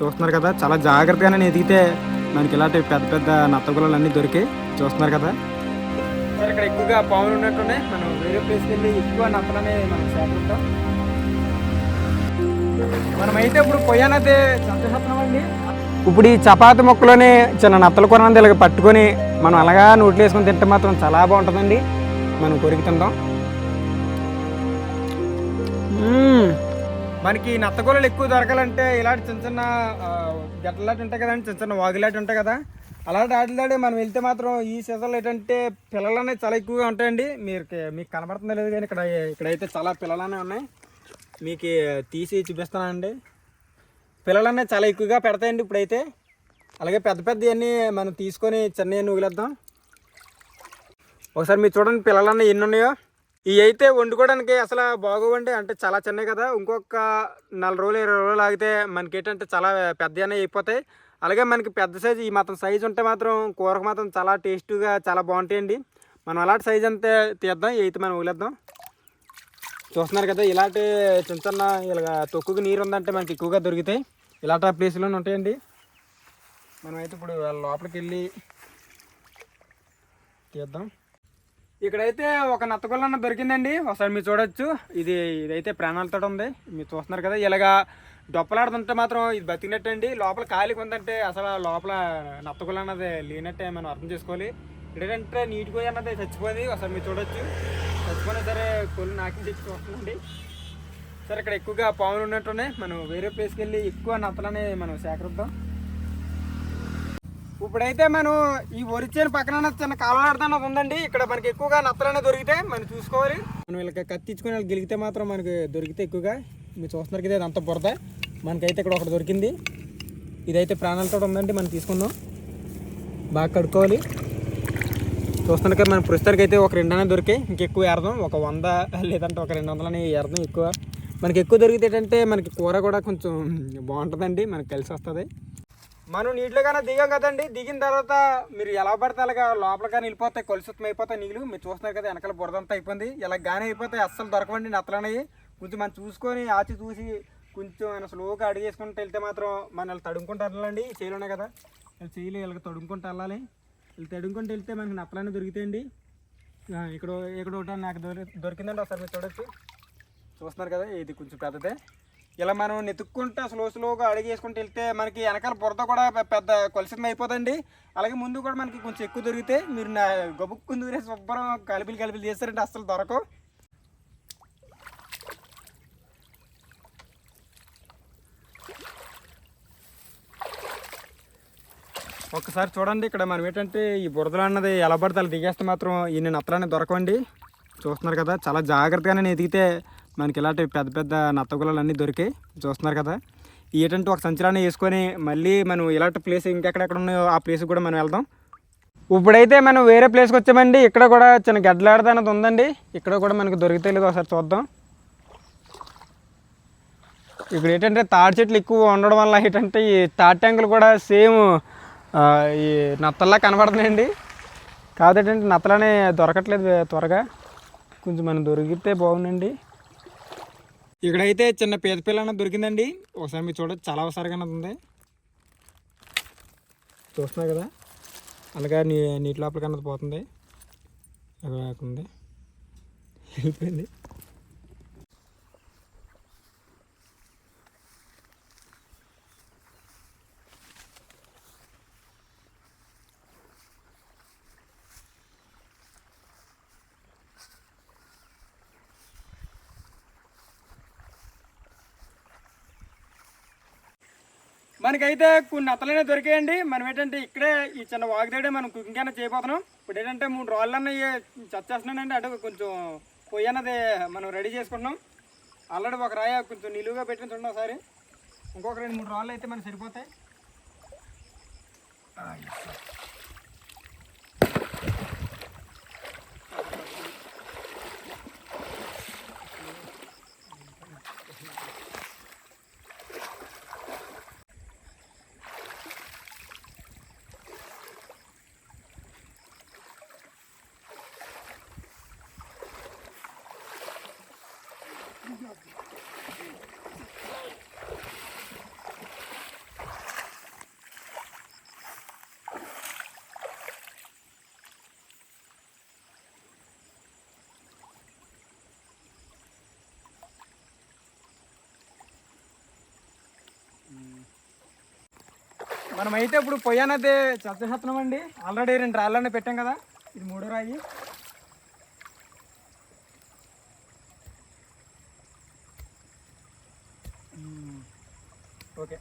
చూస్తున్నారు కదా. చాలా జాగ్రత్తగానే ఎదిగితే మనకి ఇలాంటి పెద్ద పెద్ద నత్తగులలు అన్నీ దొరికాయి చూస్తున్నారు కదా. సార్ ఇక్కడ ఎక్కువగా పాములు ఉన్నట్టున్నాయి మనం వేరే ప్లేస్కి వెళ్ళి ఎక్కువ నత్తలనే మనం సేకరిద్దాం. మనమైతే ఇప్పుడు పొయ్యానైతే చంపేస్తున్నామండి ఇప్పుడు ఈ చపాతి మొక్కలోనే చిన్న నత్తల కొనంది ఇలాగ పట్టుకొని మనం అలాగా నోట్లో వేసుకొని తింటే మాత్రం చాలా బాగుంటుందండి. మనం కొరికి తిందాం. మనకి నత్తగోళలు ఎక్కువ దొరకాలంటే ఇలాంటి చిన్న చిన్న గట్టలాంటి ఉంటాయి కదండి చిన్న చిన్న వాగులాంటి ఉంటాయి కదా. అలాంటి ఆటలాడి మనం వెళ్తే మాత్రం ఈ సీజన్లో ఏంటంటే పిల్లలు అనేవి చాలా ఎక్కువగా ఉంటాయండి. మీరు మీకు కనబడుతుందో లేదు కానీ ఇక్కడ ఇక్కడైతే చాలా పిల్లలనే ఉన్నాయి. మీకు తీసి చూపిస్తానండి. పిల్లలు చాలా ఎక్కువగా పెడతాయండి ఇప్పుడైతే. అలాగే పెద్ద పెద్దవన్నీ మనం తీసుకొని చిన్నవి వదిలేద్దాం. ఒకసారి మీరు చూడండి పిల్లలన్నీ ఎన్ని ఉన్నాయో. ఇవి అయితే వండుకోవడానికి అసలు బాగోవండి. అంటే చాలా చిన్నవి కదా. ఇంకొక నెల రోజులు ఇరవై రోజులు ఆగితే మనకి ఏంటంటే చాలా పెద్ద అయిపోతాయి. అలాగే మనకి పెద్ద సైజు ఈ మాత్రం సైజు ఉంటే మాత్రం కూరకు మాత్రం చాలా టేస్ట్గా చాలా బాగుంటాయండి. మనం అలాంటి సైజు అంతే తీద్దాం. ఇవి అయితే మనం వదిలేద్దాం. చూస్తున్నారు కదా ఇలాంటి చిన్న చిన్న ఇలాగ తొక్కుగా నీరు ఉందంటే మనకి ఎక్కువగా దొరుకుతాయి. ఇలాంటి ప్లేస్లోనే ఉంటాయండి. మనం అయితే ఇప్పుడు లోపలికి వెళ్ళి తీద్దాం. ఇక్కడైతే ఒక నత్తగొల్లన్న దొరికిందండి. ఒకసారి మీరు చూడొచ్చు. ఇది ఇదైతే ప్రాణాలతో ఉంది. మీరు చూస్తున్నారు కదా ఇలాగా డొప్పలాడుతుంటే మాత్రం ఇది బతికినట్టండి. లోపల ఖాళీగా ఉందంటే అసలు లోపల నత్తగొల్ల అన్నది లేనట్టే మనం అర్థం చేసుకోవాలి. ఏంటంటే నీటి పోయి అన్నది చచ్చిపోయింది. ఒకసారి మీరు చూడొచ్చు. చచ్చిపోయినా సరే కొలు నాకి తెచ్చి చూస్తుందండి సరే ఇక్కడ ఎక్కువగా పాములు ఉన్నట్టునే మనం వేరే ప్లేస్కి వెళ్ళి ఎక్కువ నత్తలనే మనం సేకరిద్దాం. ఇప్పుడైతే మనం ఈ ఒరిచేను పక్కన చిన్న కాలనాడుతున్నది ఉందండి. ఇక్కడ మనకి ఎక్కువగా నత్తలనే దొరికితే మనం చూసుకోవాలి. మనం వీళ్ళకి కత్తిచ్చుకుని వాళ్ళకి గెలిగితే మాత్రం మనకి దొరికితే ఎక్కువగా. మీరు చూస్తున్నారు కదా అంత బురద. మనకైతే ఇక్కడ ఒకటి దొరికింది. ఇదైతే ప్రాణాలతో ఉందండి మనం తీసుకుందాం. బాగా కడుక్కోవాలి. చూస్తున్నారు కదా మన ప్రస్తుతానికి అయితే ఒక రెండు అనేది దొరికాయి. ఇంకెక్కువ ఏరదాం. ఒక వంద లేదంటే ఒక రెండు వందలని ఏరదాం ఎక్కువ. మనకి ఎక్కువ దొరికితే ఏంటంటే మనకి కూర కూడా కొంచెం బాగుంటుందండి. మనకి కలిసి వస్తుంది. మనం నీటిలో కన్నా దిగాం కదండి. దిగిన తర్వాత మీరు ఎలా పడితే అలాగా లోపలగా వెళ్ళిపోతాయి కొలుసుతం అయిపోతాయి నీళ్ళు. మీరు చూస్తున్నారు కదా వెనకాల బురదంతా అయిపోయింది. ఇలా గానే అయిపోతాయి అస్సలు దొరకవండి నత్తలనేవి. కొంచెం మనం చూసుకొని ఆచి చూసి కొంచెం ఆయన స్లోగా అడిగేసుకుంటూ వెళ్తే మాత్రం మన వాళ్ళు తడుముకుంటూ వెళ్ళాలండి. చేయలోనే కదా వీళ్ళు చేయలు వీళ్ళకి తడుముకుంటూ వెళ్ళాలి. వీళ్ళు తడుముకుంటూ వెళ్తే మనకి నత్తలన్నీ దొరుకుతాయండి. ఇక్కడ ఇక్కడ ఒకటి నాకు దొరి దొరికిందండి ఒకసారి మీరు చూడొచ్చు. చూస్తున్నారు కదా ఇది కొంచెం పెద్దదే. ఇలా మనం నెతుక్కుంటా స్లో స్లోగా అడిగేసుకుంటూ వెళ్తే మనకి వెనకాల బురద కూడా పెద్ద కొలసితం అయిపోతుంది అలాగే ముందు కూడా మనకి కొంచెం ఎక్కువ దొరికితే మీరు నా గబుక్కు దూరే శుభ్రం కలిపిలు కలిపిలు చేస్తారంటే అస్సలు దొరకవు. ఒకసారి చూడండి ఇక్కడ మనం ఏంటంటే ఈ బురదలు అన్నది ఎలా పడితే అలా దిగేస్తే మాత్రం ఇన్ని నత్తలన్నీ దొరకండి చూస్తున్నారు కదా చాలా జాగ్రత్తగానే ఎదిగితే మనకి ఇలాంటి పెద్ద పెద్ద నత్తగులలు అన్నీ దొరికాయి. చూస్తున్నారు కదా. ఏంటంటే ఒక సంచలాన్ని వేసుకొని మళ్ళీ మనం ఇలాంటి ప్లేస్ ఇంకెక్కడెక్కడ ఉన్నాయో ఆ ప్లేస్ కూడా మనం వెళ్దాం. ఇప్పుడైతే మనం వేరే ప్లేస్కి వచ్చామండి. ఇక్కడ కూడా చిన్న గడ్డలాడద అనేది ఉందండి. ఇక్కడ కూడా మనకు దొరికితే లేదు ఒకసారి చూద్దాం. ఇక్కడ ఏంటంటే తాడి చెట్లు ఎక్కువ ఉండడం వల్ల ఏంటంటే ఈ తాటి ట్యాంకులు కూడా సేమ్ ఈ నత్తల్లా కనబడుతున్నాయండి. కాదు ఏంటంటే నత్తలనే దొరకట్లేదు త్వరగా. కొంచెం మనం దొరికితే బాగుందండి ఇక్కడైతే చిన్న పేద పిల్ల దొరికిందండి. ఒకసారి మీరు చూడొచ్చు చాలా అవసరంగా ఉంది చూస్తున్నారు కదా? అలాగా నీ నీటి లోపలికి అన్నది పోతుంది. ఉంది వెళ్ళిపోయింది. మనకైతే కొన్ని నత్తలనే దొరికాయండి. మనం ఏంటంటే ఇక్కడే ఈ చిన్న వాగుదాడే మనం కుకింగ్ అయినా చేయబోతున్నాం. ఇప్పుడు ఏంటంటే మూడు రాళ్ళు చచ్చేస్తున్నానండి. అంటే కొంచెం పొయ్యి అన్నది మనం రెడీ చేసుకుంటున్నాం. ఆల్రెడీ ఒక రాయ కొంచెం నిలువుగా పెట్టిన చూడండి ఒకసారి. ఇంకొక రెండు మూడు రాళ్ళు అయితే మనకి సరిపోతాయి. మనమైతే ఇప్పుడు పొయ్యానదే అనేది అండి. ఆల్రెడీ రెండు రాళ్ళనే పెట్టాం కదా. ఇది మూడో రాయి. ఓకే.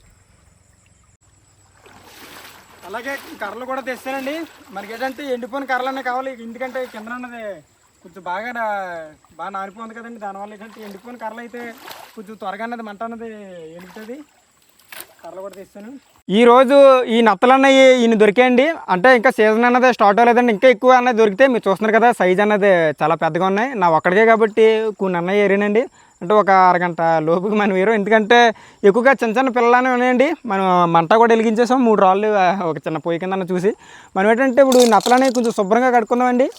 అలాగే కర్రలు కూడా తెస్తానండి. మనకి ఏంటంటే ఎండిపోయిన కర్రలు అనే కావాలి. ఎందుకంటే కింద ఉన్నది కొంచెం బాగా నా- బాగా నానిపోతుంది కదండి. దానివల్ల ఏంటంటే ఎండిపోయిన కర్రలు అయితే కొంచెం త్వరగా అన్నది మంట అన్నది ఎండుతుంది ఈరోజు ఈ రోజు ఈ నత్తలు అన్నవి ఈయన దొరికాయండి. అంటే ఇంకా సీజన్ అన్నది స్టార్ట్ అవ్వలేదండి. ఇంకా ఎక్కువ అన్నది దొరికితే మీరు చూస్తున్నారు కదా సైజ్ అన్నది చాలా పెద్దగా ఉన్నాయి. నా ఒక్కడికే కాబట్టి కొన్ని అన్నయ్య ఏరినండి. అంటే ఒక అరగంట లోపుకి మనం వేరు ఎందుకంటే ఎక్కువగా చిన్న చిన్న పిల్లలనే ఉన్నాయండి. మనం మంట కూడా వెలిగించేసాం. మూడు రాళ్ళు ఒక చిన్న పొయ్యి కింద చూసి. మనం ఏంటంటే ఇప్పుడు నత్తలు కొంచెం శుభ్రంగా కడుక్కుందామండి.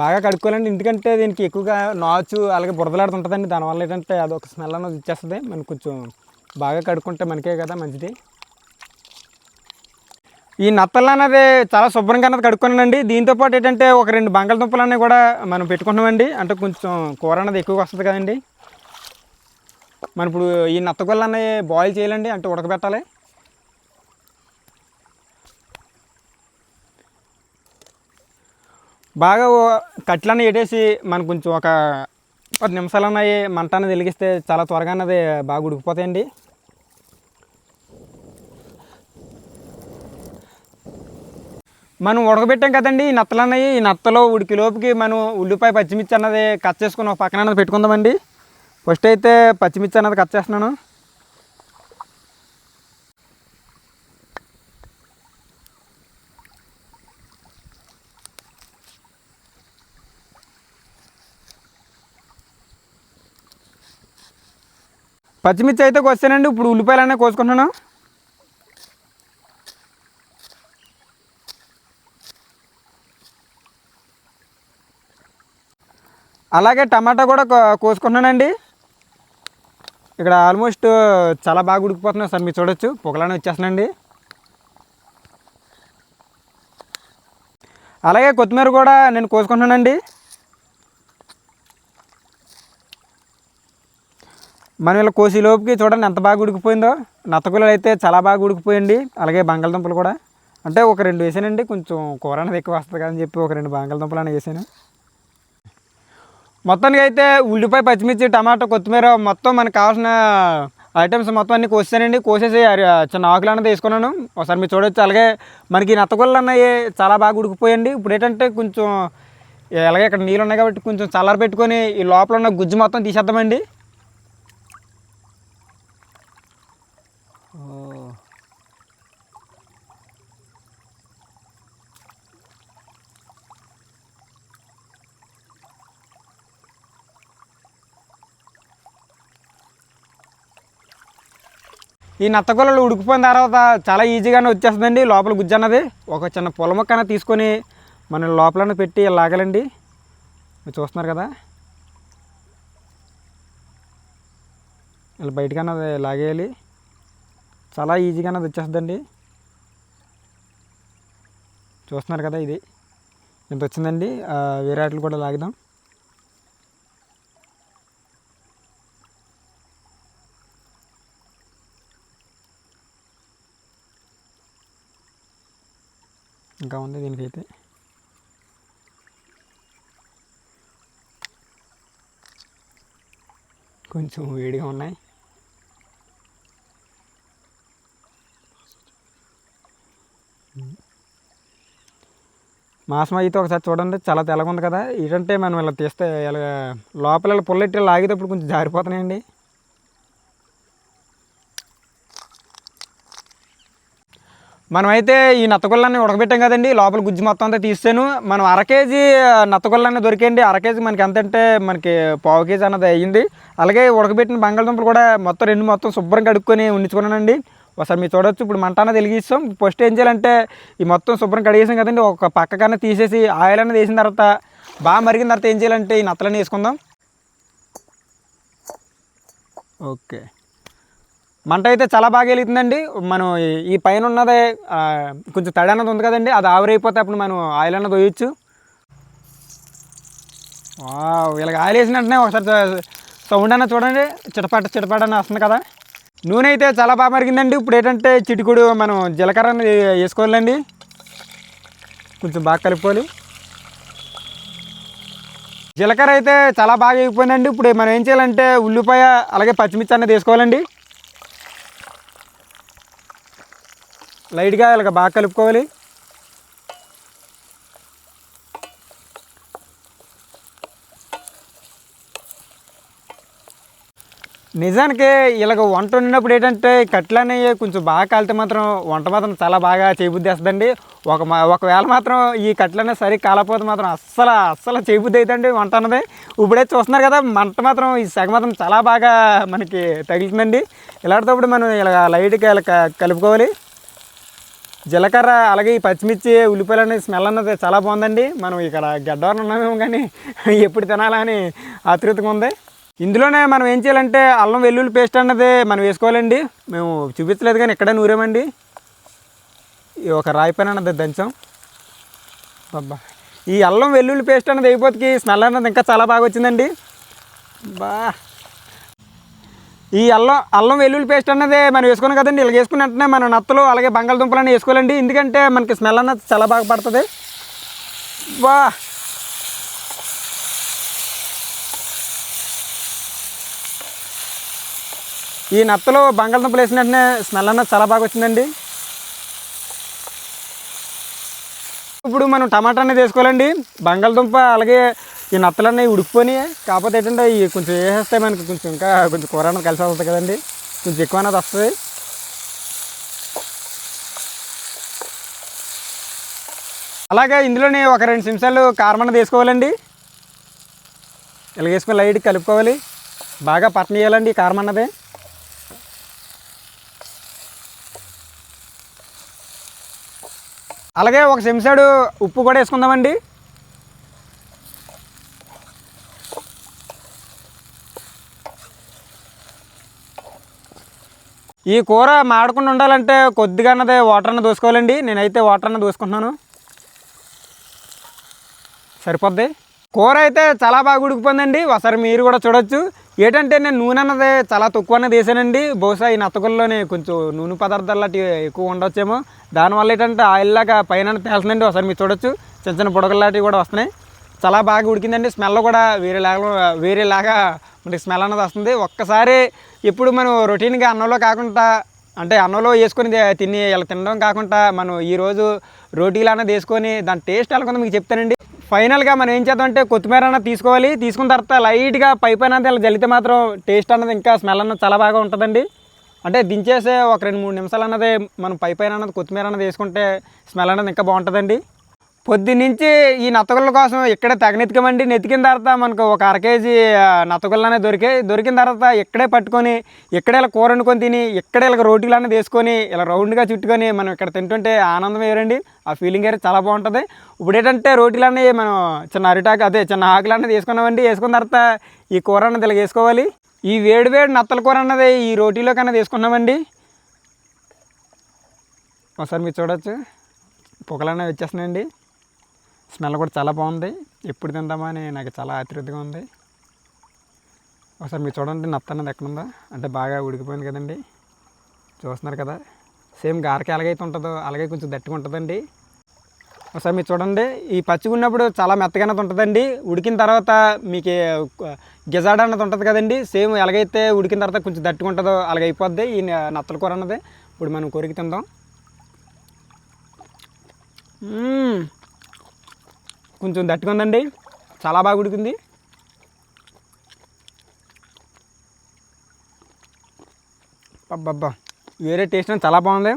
బాగా కడుక్కోవాలండి. ఎందుకంటే దీనికి ఎక్కువగా నాచు అలాగే బురదలాడుతుంటుందండి. దానివల్ల ఏంటంటే అదొక స్మెల్ అనేది ఇచ్చేస్తుంది మనం కొంచెం బాగా కడుక్కుంటే మనకే కదా మంచిది. ఈ నత్తలు అనేది చాలా శుభ్రంగా అన్నది కడుక్కున్నానండి. దీంతో పాటు ఏంటంటే ఒక రెండు బంగాళదుంపలు అనేవి కూడా మనం పెట్టుకుంటామండి అంటే కొంచెం కూర అనేది ఎక్కువగా వస్తుంది కదండి. మనం ఇప్పుడు ఈ నత్తగొల్ల అనేవి బాయిల్ చేయాలండి. అంటే ఉడకబెట్టాలి. బాగా ఓ- కట్లన్నీ ఎట్టేసి మనకు కొంచెం ఒక పది నిమిషాలు అన్నవి మంట అనేది వెలిగిస్తే చాలా త్వరగా అన్నది బాగా ఉడికిపోతాయండి. మనం ఉడకబెట్టాం కదండి ఈ నత్తలు అన్నవి ఈ నత్తలో ఉడికిలోపుకి మనం ఉల్లిపాయ పచ్చిమిర్చి అన్నది కట్ చేసుకుని ఒక పక్కన అన్నది పెట్టుకుందామండి. ఫస్ట్ అయితే పచ్చిమిర్చి అన్నది కట్ చేస్తున్నాను. పచ్చిమిర్చి అయితే కోసానండి ఇప్పుడు ఉల్లిపాయలు అన్నీ కోసుకుంటున్నాను అలాగే టమాటా కూడా కోసుకుంటున్నానండి. ఇక్కడ ఆల్మోస్ట్ చాలా బాగా ఉడికిపోతున్నాయి సార్ మీరు చూడొచ్చు. పొగలానే వచ్చేస్తున్నాండి అలాగే కొత్తిమీర కూడా నేను కోసుకుంటున్నానండి. మనం ఇలా కోసేలోపుకి చూడండి ఎంత బాగా ఉడికిపోయిందో. నత్తగుల్లలు అయితే చాలా బాగా ఉడికిపోయండి. అలాగే బంగాళదుంపలు కూడా. అంటే ఒక రెండు వేసానండి. కొంచెం కూర అనేది ఎక్కువ వస్తుంది కదని అని చెప్పి ఒక రెండు బంగాళదుంపలు అనేది వేసాను. మొత్తానికి అయితే ఉల్లిపాయ పచ్చిమిర్చి టమాటో కొత్తిమీర మొత్తం మనకు కావాల్సిన ఐటమ్స్ మొత్తం అన్ని కోసానండి కోసేసి చిన్న ఆకులు అన్నది వేసుకున్నాను. ఒకసారి మీరు చూడొచ్చు. అలాగే మనకి నత్తగుళ్ళు అన్నవి చాలా బాగా ఉడికిపోయండి. ఇప్పుడు ఏంటంటే కొంచెం అలాగే ఇక్కడ నీళ్ళు ఉన్నాయి కాబట్టి కొంచెం చల్లార పెట్టుకొని ఈ లోపల ఉన్న గుజ్జు మొత్తం తీసేద్దామండి. ఈ నత్తగొల్లలు ఉడికిపోయిన తర్వాత చాలా ఈజీగానే వచ్చేస్తుందండి. లోపల గుజ్జు అన్నది. ఒక చిన్న పొల మొక్క తీసుకొని మనం లోపల పెట్టి లాగాలండి. మీరు చూస్తున్నారు కదా. ఇలా బయటకు లాగేయాలి. చాలా ఈజీగా అది వచ్చేస్తుందండి. చూస్తున్నారు కదా ఇది. ఇంత వచ్చిందండి. వేరే వాటిని కూడా లాగుదాం. ఇంకా ఉంది దీనికైతే. కొంచెం వేడిగా ఉన్నాయి. మాసం అయితే ఒకసారి చూడండి చాలా తెల్లగా ఉంది కదా ఏంటంటే మనం ఇలా తీస్తే ఇలా లోపల ఇలా పుల్లెట్టి లాగేటప్పుడు కొంచెం జారిపోతున్నాయండి. మనమైతే ఈ నత్తగుళ్ళని ఉడకబెట్టాం కదండి. లోపల గుజ్జు మొత్తం అంతా తీసాను మనం అర కేజీ నత్తగుళ్ళని దొరికండి అర కేజీ మనకి ఎంత అంటే మనకి పావు కేజీ అన్నది అయ్యింది. అలాగే ఉడకబెట్టిన బంగాళదుంపలు కూడా మొత్తం రెండు మొత్తం శుభ్రం కడుక్కొని ఉంచుకున్నానండి. ఒకసారి మీరు చూడొచ్చు. ఇప్పుడు మంట అన్నది వెలిగిస్తాం. ఫస్ట్ ఏం చేయాలంటే ఈ మొత్తం శుభ్రం కడిగేసాం కదండి. ఒక పక్క తీసేసి ఆయిల్ అనేది వేసిన తర్వాత బాగా మరిగిన తర్వాత ఏం చేయాలంటే ఈ నత్తలని వేసుకుందాం. ఓకే. మంట అయితే చాలా బాగా వెలుగుతుందండి మనం ఈ- పైన ఉన్నది కొంచెం తడి అన్నది ఉంది కదండి అది ఆవిరైపోతే అప్పుడు మనం ఆయిల్ అన్నది వేయచ్చు. ఇలాగ వీళ్ళకి ఆయిల్ వేసిన వెంటనే ఒకసారి సౌండ్ అన్న చూడండి చిటపాట చిటపాట అని వస్తుంది కదా. నూనె అయితే చాలా బాగా మరిగిందండి. ఇప్పుడు ఏంటంటే చిటికుడు మనం జీలకర్ర అనేది వేసుకోవాలండి. కొంచెం బాగా కలుపుకోవాలి. జీలకర్ర అయితే చాలా బాగా అయిపోయిందండి ఇప్పుడు మనం ఏం చేయాలంటే ఉల్లిపాయ అలాగే పచ్చిమిర్చి అనేది వేసుకోవాలండి. లైట్గా ఇలాగ బాగా కలుపుకోవాలి. నిజానికి ఇలాగ వంట వండినప్పుడు ఏంటంటే కట్లు అనేవి కొంచెం బాగా కాలితే మాత్రం వంట మాత్రం చాలా బాగా చేయబుద్ధి వేస్తుందండి ఒక ఒకవేళ మాత్రం ఈ కట్లు అనేది సరిగ్గా కాలకపోతే మాత్రం అస్సలు అస్సలు చేయబుద్ధి అవుతుందండి వంట అన్నది. ఇప్పుడే చూస్తున్నారు కదా మంట మాత్రం ఈ సెగ మాత్రం చాలా బాగా మనకి తగులుతుందండి ఇలాంటప్పుడు మనం ఇలా లైట్గా ఇలా కలుపుకోవాలి. జీలకర్ర అలాగే ఈ పచ్చిమిర్చి ఉల్లిపాయలు అనేది స్మెల్ అన్నది చాలా బాగుందండి. మనం ఇక్కడ గడ్డవరం ఉన్నామేమో కానీ ఎప్పుడు తినాలని అని ఆతృతగా ఉంది. ఇందులోనే మనం ఏం చేయాలంటే అల్లం వెల్లుల్లి పేస్ట్ అన్నది మనం వేసుకోవాలండి. మేము చూపించలేదు కానీ ఇక్కడే నూరామండి. ఈ ఒక రాయి పైన అన్నది దంచాం. అబ్బా. ఈ అల్లం వెల్లుల్లి పేస్ట్ అన్నది అయిపోతే స్మెల్ అన్నది ఇంకా చాలా బాగా వచ్చిందండి. బా. ఈ అల్లం అల్లం వెల్లుల్లి పేస్ట్ అన్నది మనం వేసుకున్నాం కదండి. ఇలా వేసుకున్న వెంటనే మన నత్తలు అలాగే బంగాళదుంపలు అన్నీ వేసుకోవాలండి. ఎందుకంటే మనకి స్మెల్ అన్నది చాలా బాగా పడుతుంది. వా. ఈ నత్తలు బంగాళదుంపలు వేసిన వెంటనే స్మెల్ అన్నది చాలా బాగా వచ్చిందండి. ఇప్పుడు మనం టమాటా అనేది వేసుకోవాలండి. బంగాళదుంప అలాగే ఈ నత్తలన్నీ ఉడికిపోయి కాకపోతే ఏంటంటే ఈ కొంచెం వేసేస్తే మనకి కొంచెం ఇంకా కొంచెం కూర అన్నది కలిసి వస్తుంది కదండి. కొంచెం ఎక్కువ అనేది వస్తుంది. అలాగే ఇందులోనే ఒక రెండు నిమిషాలు కారం అన్నది వేసుకోవాలండి. ఇలా వేసుకొని లైట్ కలుపుకోవాలి. బాగా పట్టనీయాలండి ఈ కారం అన్నది. అలాగే ఒక చెంచాడు ఉప్పు కూడా వేసుకుందామండి. ఈ కూర మాడకుండా ఉండాలంటే కొద్దిగా అన్నది వాటర్ అన్న దోసుకోవాలండి. నేనైతే వాటర్ అన్న దోసుకుంటున్నాను. సరిపోద్ది? కూర అయితే చాలా బాగా ఉడికిపోయిందండి. ఒకసారి మీరు కూడా చూడొచ్చు. ఏంటంటే నేను నూనె అన్నది చాలా తక్కువ అన్నది వేసానండి బహుశా ఈ నత్తగుల్లోనే కొంచెం నూనె పదార్థాలు లాంటివి ఎక్కువ ఉండొచ్చేమో. దానివల్ల ఏంటంటే ఆయిల్ లాగా పైన తేలుతుందండి. ఒకసారి మీరు చూడొచ్చు. చిన్న చిన్న బుడగలు లాంటివి కూడా వస్తున్నాయి. చాలా బాగా ఉడికిందండి. స్మెల్ కూడా వేరేలాగా వేరేలాగా మనకి స్మెల్ అన్నది వస్తుంది. ఒక్కసారి ఎప్పుడు మనం రొటీన్గా అన్నంలో కాకుండా అంటే అన్నంలో వేసుకొని తిని ఇలా తినడం కాకుండా మనం ఈరోజు రోటీలు అన్నది వేసుకొని దాని టేస్ట్ ఎలా మీకు చెప్తానండి. ఫైనల్గా మనం ఏం చేద్దామంటే కొత్తిమీర అన్నది తీసుకోవాలి. తీసుకున్న తర్వాత లైట్గా పై పైన ఇలా జల్లితే మాత్రం టేస్ట్ అన్నది ఇంకా స్మెల్ అన్నది చాలా బాగా ఉంటుందండి. అంటే దించేసే ఒక రెండు మూడు నిమిషాలు అన్నది మనం పై పైన అన్నది కొత్తిమీర అన్నది వేసుకుంటే స్మెల్ అన్నది ఇంకా బాగుంటుందండి. పొద్దున్నుంచి ఈ నత్తగుళ్ళ కోసం ఇక్కడే తగనెత్తుకమండి నెతికిన తర్వాత మనకు ఒక అర కేజీ ఆ, దొరికే దొరికిన తర్వాత ఇక్కడే పట్టుకొని ఇక్కడే ఇలా కూర వండుకొని తిని ఇక్కడే ఇలా రోటీలు అనేది వేసుకొని ఇలా రౌండ్గా చుట్టుకొని మనం ఇక్కడ తింటుంటే ఆనందం వేరండి. ఆ ఫీలింగ్ అయితే చాలా బాగుంటుంది. ఇప్పుడు ఏంటంటే రోటీలు అనేవి మనం చిన్న అరిటాకు అదే చిన్న ఆకులు అనేది వేసుకున్నామండి. వేసుకున్న తర్వాత ఈ కూర అన్నది ఇలా వేసుకోవాలి. ఈ వేడి వేడి నత్తల కూర అన్నది ఈ రోటీలో కన్నా తీసుకున్నామండి ఒకసారి మీరు చూడవచ్చు పొగలనే వచ్చేస్తున్నాయండి. స్మెల్ కూడా చాలా బాగుంది. ఎప్పుడు తిందామని నాకు చాలా ఆతృతగా ఉంది. ఒకసారి మీరు చూడండి నత్త అన్నది అంటే బాగా ఉడికిపోయింది కదండి. చూస్తున్నారు కదా. సేమ్ గారకి ఎలాగైతే ఉంటుందో అలాగే కొంచెం దట్టిగా ఉంటుందండి. ఒకసారి మీరు చూడండి ఈ పచ్చిగా ఉన్నప్పుడు చాలా మెత్తగానే ఉంటుందండి. ఉడికిన తర్వాత మీకు గిజాడ అన్నది ఉంటుంది కదండి. సేమ్ ఎలాగైతే ఉడికిన తర్వాత కొంచెం దట్టుగా ఉంటుందో అలాగ అయిపోద్ది. ఈ నత్తల కూర అన్నది. ఇప్పుడు మనం కొరికి తిందాం. కొంచెం దట్టుగా ఉందండి చాలా బాగా ఉడికింది. అబ్బబ్బా వేరే టేస్ట్ అనేది చాలా బాగుంది.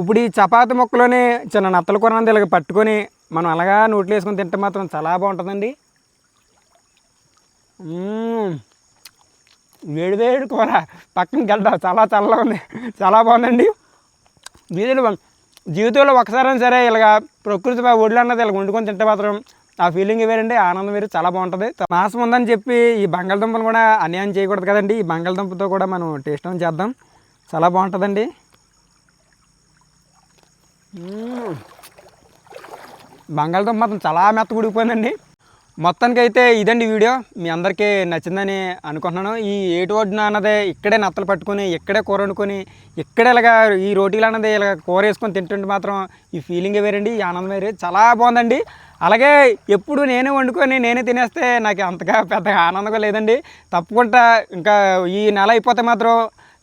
ఇప్పుడు ఈ చపాతి ముక్కలోనే చిన్న నత్తల కూర అనేది ఇలాగ పట్టుకొని మనం అలాగా నోట్లో వేసుకొని తింటే మాత్రం చాలా బాగుంటుందండి. వేడి వేడి కూర. పక్కన గడ్డ చాలా చల్లగా ఉంది. చాలా బాగుందండి. వీధిలో జీవితంలో ఒకసారైనా సరే ఇలాగ ప్రకృతి ఒడిలో అన్నది ఇలా వండుకొని తింటే మాత్రం ఆ ఫీలింగ్ వేరండి ఆనందం వేరు చాలా బాగుంటుంది. మాసం ఉందని చెప్పి ఈ బంగాళదుంపను కూడా అన్యాయం చేయకూడదు కదండి. ఈ బంగాళదుంపతో కూడా మనం టేస్ట్ చేద్దాం. చాలా బాగుంటుందండి. బంగాళదుంప మాత్రం చాలా మెత్త ఉడికిపోయిందండి. మొత్తానికి అయితే ఇదండి వీడియో. మీ అందరికీ నచ్చిందని అనుకుంటున్నాను. ఈ ఏటు ఒడ్డున అన్నదే ఇక్కడే నత్తలు పట్టుకొని ఇక్కడే కూర వండుకొని ఇక్కడే ఇలాగా ఈ రోటీలు అన్నది ఇలా కూర వేసుకొని తింటుంటే మాత్రం ఈ ఫీలింగ్ వేరండి ఈ ఆనందం వేరే. చాలా బాగుందండి. అలాగే ఎప్పుడు నేనే వండుకొని నేనే తినేస్తే నాకు అంతగా పెద్దగా ఆనందంగా లేదండి. తప్పకుండా ఇంకా ఈ నెల అయిపోతే మాత్రం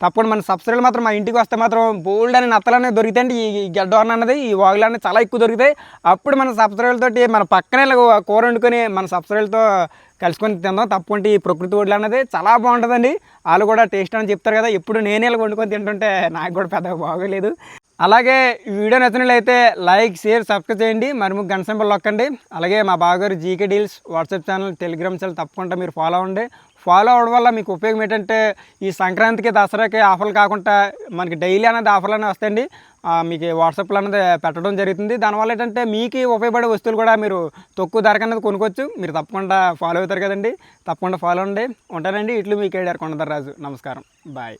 తప్పకుండా మన సబ్సిడీలు మాత్రం మా ఇంటికి వస్తే మాత్రం బోల్డ్ అని నత్తలు అనేవి ఈ ఈ అన్నది ఈ వాగులు అనేది చాలా ఎక్కువ దొరుకుతాయి. అప్పుడు మన సబ్సిడీలతోటి మన పక్కనే కూర వండుకొని మన సబ్సిడీలతో కలుసుకొని తిందాం. తప్పకుండా ఈ ప్రకృతి ఒడ్లు అనేది చాలా బాగుంటుందండి. వాళ్ళు కూడా టేస్ట్ అని చెప్తారు కదా ఎప్పుడు నేనే ఇలా వండుకొని తింటుంటే నాకు కూడా పెద్దగా బాగోలేదు. అలాగే వీడియో నచ్చినట్లయితే లైక్ షేర్ సబ్స్క్రైబ్ చేయండి. మరి ముగ్గు గంట సింబల్ నొక్కండి అలాగే మా బావగారు GK deals WhatsApp channel Telegram channel తప్పకుండా మీరు ఫాలో అవ్వండి. ఫాలో అవడం వల్ల మీకు ఉపయోగం ఏంటంటే ఈ సంక్రాంతికి దసరాకి ఆఫర్లు కాకుండా మనకి డైలీ అనేది ఆఫర్లు అనేవి వస్తాయండి మీకు వాట్సాప్లో అనేది పెట్టడం జరుగుతుంది. దానివల్ల ఏంటంటే మీకు ఉపయోగపడే వస్తువులు కూడా మీరు తక్కువ ధరకు అనేది కొనుక్కోవచ్చు. మీరు తప్పకుండా ఫాలో అవుతారు కదండి. తప్పకుండా ఫాలో అండి ఉంటానండి. ఇట్లు మీకు ఏడారు కొండదర్ రాజు. నమస్కారం. బాయ్.